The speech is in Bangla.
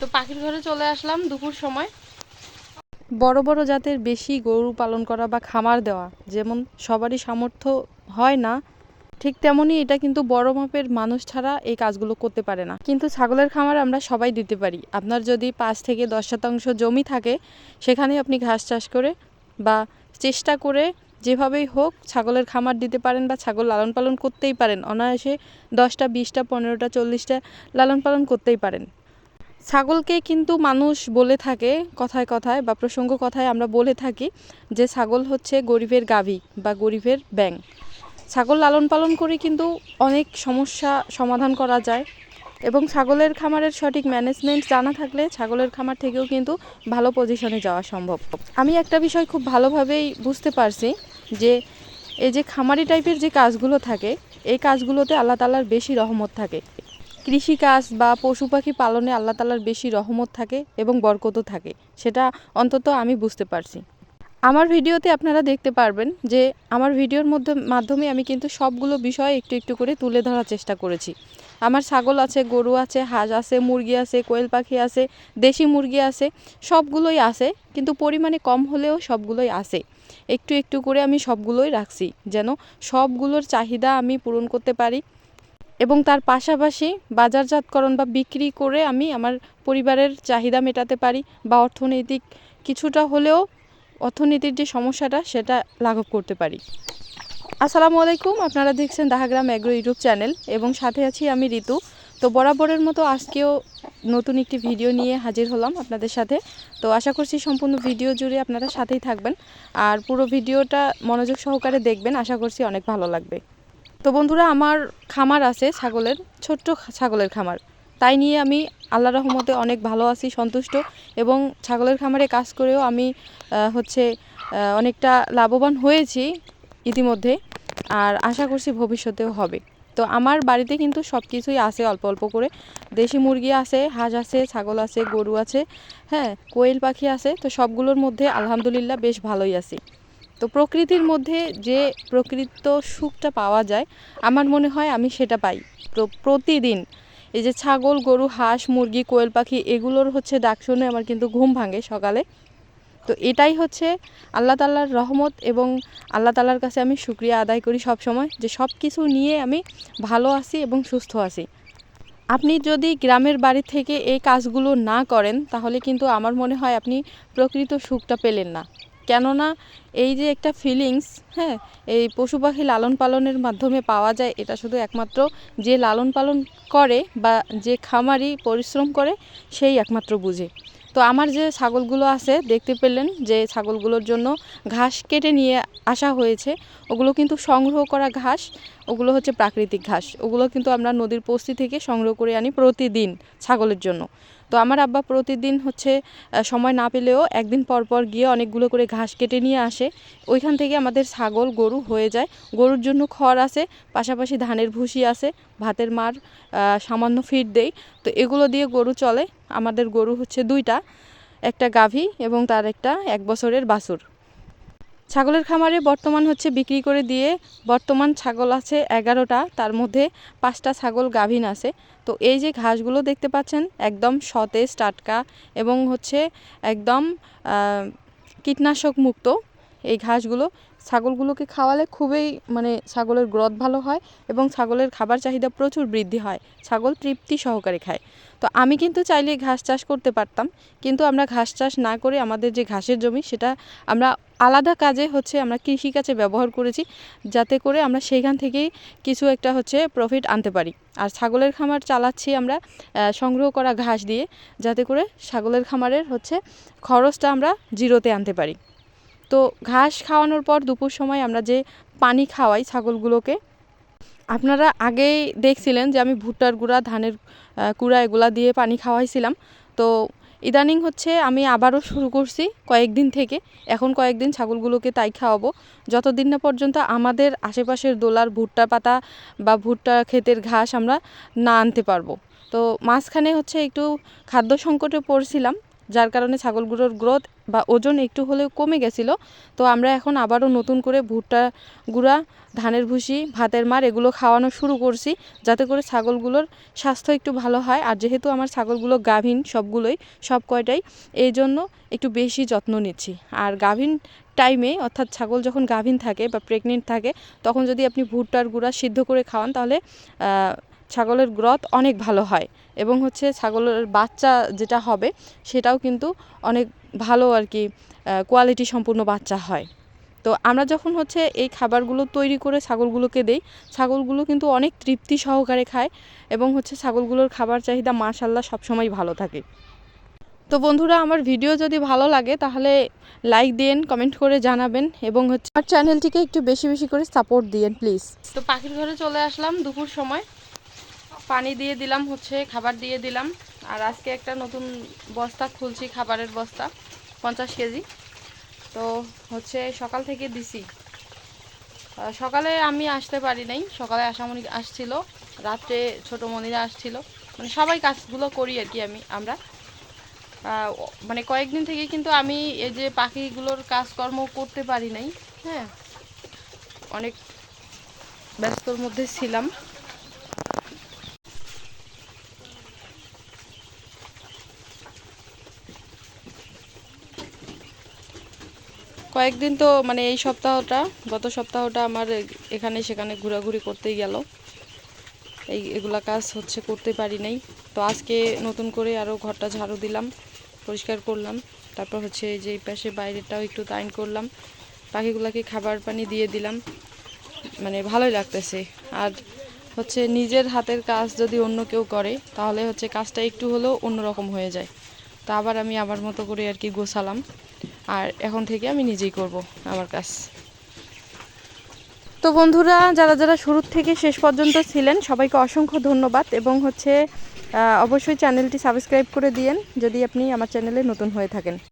তো পাখির ঘরে চলে আসলাম দুপুর সময়। বড় বড় জাতের বেশি গরু পালন করা বা খামার দেওয়া যেমন সবারই সামর্থ্য হয় না, ঠিক তেমনই এটা কিন্তু বড় মাপের মানুষ ছাড়া এই কাজগুলো করতে পারে না। কিন্তু ছাগলের খামার আমরা সবাই দিতে পারি। আপনার যদি পাঁচ থেকে দশ শতাংশ জমি থাকে সেখানে আপনি ঘাস চাষ করে বা চেষ্টা করে যেভাবেই হোক ছাগলের খামার দিতে পারেন বা ছাগল লালন পালন করতেই পারেন। অনায়াসে দশটা, বিশটা, পনেরোটা, চল্লিশটা লালন পালন করতেই পারেন। ছাগলকে কিন্তু মানুষ বলে থাকে, কথায় কথায় বা প্রসঙ্গ কথায় আমরা বলে থাকি যে ছাগল হচ্ছে গরিবের গাভী বা গরিবের ব্যাং ছাগল লালন পালন করে কিন্তু অনেক সমস্যা সমাধান করা যায় এবং ছাগলের খামারের সঠিক ম্যানেজমেন্ট জানা থাকলে ছাগলের খামার থেকেও কিন্তু ভালো পজিশনে যাওয়া সম্ভব। আমি একটা বিষয় খুব ভালোভাবেই বুঝতে পারছি যে এই যে খামারি টাইপের যে কাজগুলো থাকে, এই কাজগুলোতে আল্লাহ তালার বেশি রহমত থাকে। কৃষিকাজ বা পশু পাখি পালনে আল্লাহ তালার বেশি রহমত থাকে এবং বরকতও থাকে, সেটা অন্তত আমি বুঝতে পারছি। আমার ভিডিওতে আপনারা দেখতে পারবেন যে আমার ভিডিওর মধ্যে, মাধ্যমে আমি কিন্তু সবগুলো বিষয় একটু একটু করে তুলে ধরার চেষ্টা করেছি। আমার ছাগল আছে, গরু আছে, হাঁস আছে, মুরগি আছে, কোয়েল পাখি আছে, দেশি মুরগি আছে, সবগুলোই আছে, কিন্তু পরিমাণে কম হলেও সবগুলোই আছে। একটু একটু করে আমি সবগুলোই রাখছি, যেন সবগুলোর চাহিদা আমি পূরণ করতে পারি। এবং তার পাশাপাশি বাজারজাতকরণ বা বিক্রি করে আমি আমার পরিবারের চাহিদা মেটাতে পারি বা অর্থনৈতিক কিছুটা হলেও অর্থনীতির যে সমস্যাটা সেটা লাঘব করতে পারি। আসসালামু আলাইকুম, আপনারা দেখছেন দাহাগ্রাম অ্যাগ্রো ইউটিউব চ্যানেল এবং সাথে আছি আমি ঋতু। তো বরাবরের মতো আজকেও নতুন একটি ভিডিও নিয়ে হাজির হলাম আপনাদের সাথে। তো আশা করছি সম্পূর্ণ ভিডিও জুড়ে আপনারা সাথেই থাকবেন। আর পুরো ভিডিওটা মনোযোগ সহকারে দেখবেন, আশা করছি অনেক ভালো লাগবে। তো বন্ধুরা, আমার খামার আছে ছাগলের, ছোট্ট ছাগলের খামার। তাই নিয়ে আমি আল্লাহ রহমতে অনেক ভালো আছি, সন্তুষ্ট এবং ছাগলের খামারে কাজ করেও আমি হচ্ছে অনেকটা লাভবান হয়েছি ইতিমধ্যে আর আশা করছি ভবিষ্যতেও হবে। তো আমার বাড়িতে কিন্তু সব কিছুই আছে, অল্প অল্প করে। দেশি মুরগি আছে, হাঁস আছে, ছাগল আছে, গরু আছে হ্যাঁ কোয়েল পাখি আছে, তো সবগুলোর মধ্যে আলহামদুলিল্লাহ বেশ ভালোই আছি। তো প্রকৃতির মধ্যে যে প্রকৃত সুখটা পাওয়া যায়, আমার মনে হয় আমি সেটা পাই। প্র- প্রতিদিন এই যে ছাগল, গরু, হাঁস, মুরগি, কোয়েল পাখি, এগুলোর হচ্ছে ডাক শুনে আমার কিন্তু ঘুম ভাঙে সকালে। তো এটাই হচ্ছে আল্লাহ তাল্লার রহমত এবং আল্লাহ তাল্লার কাছে আমি শুক্রিয়া আদায় করি সব সময় যে সব কিছু নিয়ে আমি ভালো আছি এবং সুস্থ আছি। আপনি যদি গ্রামের বাড়ি থেকে এই কাজগুলো না করেন, তাহলে কিন্তু আমার মনে হয় আপনি প্রকৃত সুখটা পেলেন না। কেননা এই যে একটা ফিলিংস হ্যাঁ এই পশু পাখি লালন পালনের মাধ্যমে পাওয়া যায়, এটা শুধু একমাত্র যে লালন পালন করে বা যে খামারি পরিশ্রম করে, সেই একমাত্র বুঝে। তো আমার যে ছাগলগুলো আছে, দেখতে পেলেন যে ছাগলগুলোর জন্য ঘাস কেটে নিয়ে আসা হয়েছে। ওগুলো কিন্তু সংগ্রহ করা ঘাস, ওগুলো হচ্ছে প্রাকৃতিক ঘাস। ওগুলো কিন্তু আমরা নদীর পস্তি থেকে সংগ্রহ করে আনি প্রতিদিন ছাগলের জন্য। তো আমার আব্বা প্রতিদিন হচ্ছে সময় না পেলেও একদিন পর পর গিয়ে অনেকগুলো করে ঘাস কেটে নিয়ে আসে। ওইখান থেকে আমাদের ছাগল, গরু হয়ে যায়। গরুর জন্য খড় আছে, পাশাপাশি ধানের ভুসি আছে, ভাতের মার সামান্য ফিট দেই। তো এগুলো দিয়ে গরু চলে। আমাদের গরু হচ্ছে দুইটা, একটা গাভী এবং তার একটা এক বছরের বাছুর। ছাগলের খামারে বর্তমান হচ্ছে বিক্রি করে দিয়ে বর্তমান ছাগল আছে এগারোটা, তার মধ্যে পাঁচটা ছাগল গাভীন আছে। তো এই যে ঘাসগুলো দেখতে পাচ্ছেন, একদম সতেজ, টাটকা এবং হচ্ছে একদম কীটনাশক মুক্ত এই ঘাসগুলো। ছাগলগুলোকে খাওয়ালে খুবই মানে ছাগলের গ্রোথ ভালো হয় এবং ছাগলের খাবার চাহিদা প্রচুর বৃদ্ধি হয়। ছাগল তৃপ্তি সহকারে খায়। তো আমি কিন্তু চাইলে ঘাস চাষ করতে পারতাম, কিন্তু আমরা ঘাস চাষ না করে আমাদের যে ঘাসের জমি, সেটা আমরা আলাদা কাজে হচ্ছে আমরা কৃষিকাজে ব্যবহার করেছি, যাতে করে আমরা সেইখান থেকেই কিছু একটা হচ্ছে প্রফিট আনতে পারি। আর ছাগলের খামার চালাচ্ছি আমরা সংগ্রহ করা ঘাস দিয়ে, যাতে করে ছাগলের খামারের হচ্ছে খরচটা আমরা জিরোতে আনতে পারি। তো ঘাস খাওয়ানোর পর দুপুর সময় আমরা যে পানি খাওয়াই ছাগলগুলোকে, আপনারা আগেই দেখছিলেন যে আমি ভুট্টার গুঁড়া, ধানের কুড়া এগুলা দিয়ে পানি খাওয়াইছিলাম। তো ইদানিং হচ্ছে আমি আবারও শুরু করছি কয়েকদিন থেকে। এখন কয়েকদিন ছাগলগুলোকে তাই খাওয়াবো। যতদিন না পর্যন্ত আমাদের আশেপাশের দোলার ভুট্টা পাতা বা ভুট্টা ক্ষেতের ঘাস আমরা না আনতে পারব। তো মাঝখানে হচ্ছে একটু খাদ্য সংকটে পড়ছিলাম যার কারণে ছাগলগুলোর গ্রোথ বা ওজন একটু হলেও কমে গেছিল। তো আমরা এখন আবারও নতুন করে ভুট্টা গুঁড়া, ধানের ভুসি, ভাতের মার এগুলো খাওয়ানো শুরু করছি যাতে করে ছাগলগুলোর স্বাস্থ্য একটু ভালো হয়। আর যেহেতু আমার ছাগলগুলো গাভীন সবগুলোই, সব কয়টাই, এই জন্য একটু বেশি যত্ন নিচ্ছি। আর গাভীন টাইমে অর্থাৎ ছাগল যখন গাভীন থাকে বা প্রেগনেন্ট থাকে, তখন যদি আপনি ভুট্টার গুঁড়া সিদ্ধ করে খাওয়ান তাহলে ছাগলের গ্রথ অনেক ভালো হয় এবং হচ্ছে ছাগলের বাচ্চা যেটা হবে সেটাও কিন্তু অনেক ভালো আর কি কোয়ালিটি সম্পূর্ণ বাচ্চা হয়। তো আমরা যখন হচ্ছে এই খাবারগুলো তৈরি করে ছাগলগুলোকে দেই, ছাগলগুলো কিন্তু অনেক তৃপ্তি সহকারে খায় এবং হচ্ছে ছাগলগুলোর খাবার চাহিদা মাশাল্লাহ সবসময় ভালো থাকে। তো বন্ধুরা, আমার ভিডিও যদি ভালো লাগে তাহলে লাইক দিন কমেন্ট করে জানাবেন এবং হচ্ছে আমার চ্যানেলটিকে একটু বেশি বেশি করে সাপোর্ট দিয়েন প্লিজ তো পাখির ঘরে চলে আসলাম দুপুর সময়। পানি দিয়ে দিলাম, হচ্ছে খাবার দিয়ে দিলাম। আর আজকে একটা নতুন বস্তা খুলছি, খাবারের বস্তা, পঞ্চাশ কেজি। তো হচ্ছে সকাল থেকে দিছি। সকালে আমি আসতে পারি নাই, সকালে আশামণি আসছিল, রাত্রে ছোটো মনিরা আসছিল। মানে সবাই কাজগুলো করি আর কি আমি, আমরা। মানে কয়েকদিন থেকে কিন্তু আমি এই যে পাখিগুলোর কাজকর্ম করতে পারি নাই হ্যাঁ। অনেক ব্যস্তর মধ্যে ছিলাম। কয়েকদিন তো মানে এই সপ্তাহটা, গত সপ্তাহটা আমার এখানে সেখানে ঘোরাঘুরি করতেই গেল। এই এগুলা কাজ হচ্ছে করতে পারি নাই। তো আজকে নতুন করে আরও ঘরটা ঝাড়ু দিলাম, পরিষ্কার করলাম। তারপর হচ্ছে যে পাশে বাইরেটাও একটু টাইন করলাম। পাখিগুলোকে খাবার পানি দিয়ে দিলাম। মানে ভালোই লাগতেছে। আর হচ্ছে নিজের হাতের কাজ যদি অন্য কেউ করে, তাহলে হচ্ছে কাজটা একটু হলেও অন্যরকম হয়ে যায়। তা আবার আমি আমার মতো করে আর কি গোছালাম। আর এখন থেকে আমি নিজেই করব আমার কাজ। তো বন্ধুরা, যারা যারা শুরু থেকে শেষ পর্যন্ত ছিলেন, সবাইকে অসংখ্য ধন্যবাদ এবং হচ্ছে অবশ্যই চ্যানেলটি সাবস্ক্রাইব করে দিয়েন যদি আপনি আমার চ্যানেলে নতুন হয়ে থাকেন।